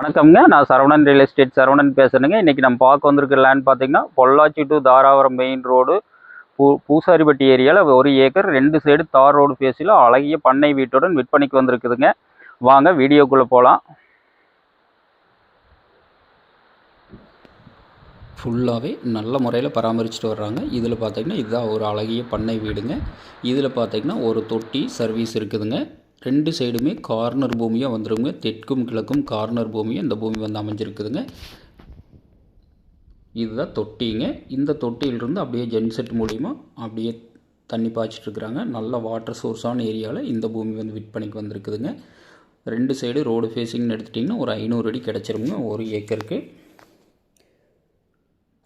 வணக்கம்ங்க. நான் Saravanan real estate Saravanan பேசுகிறேங்க இன்றைக்கி நம்ம பார்க்க வந்திருக்க லேண்ட் பார்த்தீங்கன்னா Pollachi to Tharavaram main road பூ பூசாரிப்பட்டி ஏரியாவில் ஒரு ஏக்கர் ரெண்டு சைடு தார் ரோடு ஃபேஸில் அழகிய பண்ணை வீட்டுடன் விற்பனைக்கு வந்திருக்குதுங்க. வாங்க வீடியோக்குள்ளே போகலாம் ஃபுல்லாகவே நல்ல முறையில் பராமரிச்சுட்டு வர்றாங்க. இதில் பார்த்திங்கன்னா இதுதான் ஒரு அழகிய பண்ணை வீடுங்க. இதில் பார்த்தீங்கன்னா ஒரு தொட்டி சர்வீஸ் இருக்குதுங்க. ரெண்டு சைடுமே கார்னர் பூமியாக வந்துருங்க. தெற்கும் கிழக்கும் கார்னர் பூமியாக இந்த பூமி வந்து அமைஞ்சிருக்குதுங்க. இதுதான் தொட்டிங்க. இந்த தொட்டியிலிருந்து அப்படியே ஜென்செட் மூலிமா அப்படியே தண்ணி பாய்ச்சிட்டு இருக்கிறாங்க நல்ல வாட்டர் சோர்ஸான ஏரியாவில் இந்த பூமி வந்து விற்பனைக்கு வந்திருக்குதுங்க. ரெண்டு சைடு ரோடு ஃபேஸிங்னு எடுத்துட்டிங்கன்னா ஒரு ஐநூறு அடி கிடச்சிருங்க ஒரு ஏக்கருக்கு.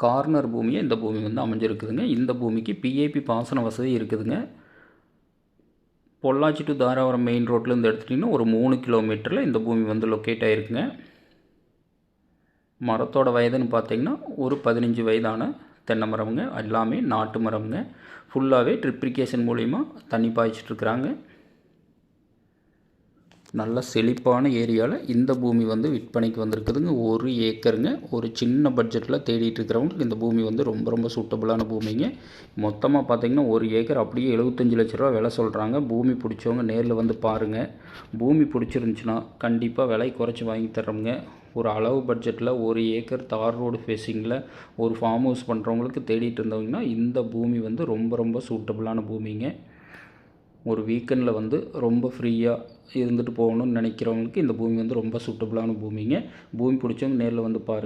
கார்னர் பூமியை இந்த பூமி வந்து அமைஞ்சிருக்குதுங்க. இந்த பூமிக்கு பிஏபி பாசன வசதி இருக்குதுங்க. பொள்ளாச்சி டு தாராபுரம் மெயின் ரோட்லேருந்து எடுத்துட்டிங்கன்னா ஒரு மூணு கிலோமீட்டரில் இந்த பூமி வந்து லொக்கேட் ஆகிருக்குங்க மரத்தோட வயதுன்னு பார்த்தீங்கன்னா ஒரு பதினஞ்சு வயதான தென்னை மரமுங்க. எல்லாமே நாட்டு மரமுங்க. ஃபுல்லாகவே ட்ரிப்ரிகேஷன் மூலிமா தண்ணி பாய்ச்சிட்ருக்குறாங்க நல்ல செழிப்பான ஏரியாவில் இந்த பூமி வந்து விற்பனைக்கு வந்திருக்குதுங்க. ஒரு ஏக்கருங்க. ஒரு சின்ன பட்ஜெட்டில் தேடிட்டு இருக்கிறவங்களுக்கு இந்த பூமி வந்து ரொம்ப ரொம்ப சூட்டபுளான பூமிங்க. மொத்தமாக பார்த்தீங்கன்னா ஒரு ஏக்கர் அப்படியே எழுபத்தஞ்சு லட்ச ரூபா விலை சொல்கிறாங்க பூமி பிடிச்சவங்க நேரில் வந்து பாருங்கள் பூமி பிடிச்சிருந்துச்சுன்னா கண்டிப்பாக விலை குறைச்சி வாங்கி தர்றோங்க ஒரு அளவு பட்ஜெட்டில் ஒரு ஏக்கர் தார் ரோடு ஃபேஸிங்கில் ஒரு ஃபார்ம் ஹவுஸ் பண்ணுறவங்களுக்கு தேடிட்டு இருந்தவங்கன்னா இந்த பூமி வந்து ரொம்ப ரொம்ப சூட்டபுளான பூமிங்க. ஒரு வீக்கெண்டில் வந்து ரொம்ப ஃப்ரீயாக இருந்துட்டு போகணும்னு நினைக்கிறவங்களுக்கு இந்த பூமி வந்து ரொம்ப சூட்டபுளான பூமிங்க. பூமி பிடிச்சவங்க நேரில் வந்து பாருங்கள்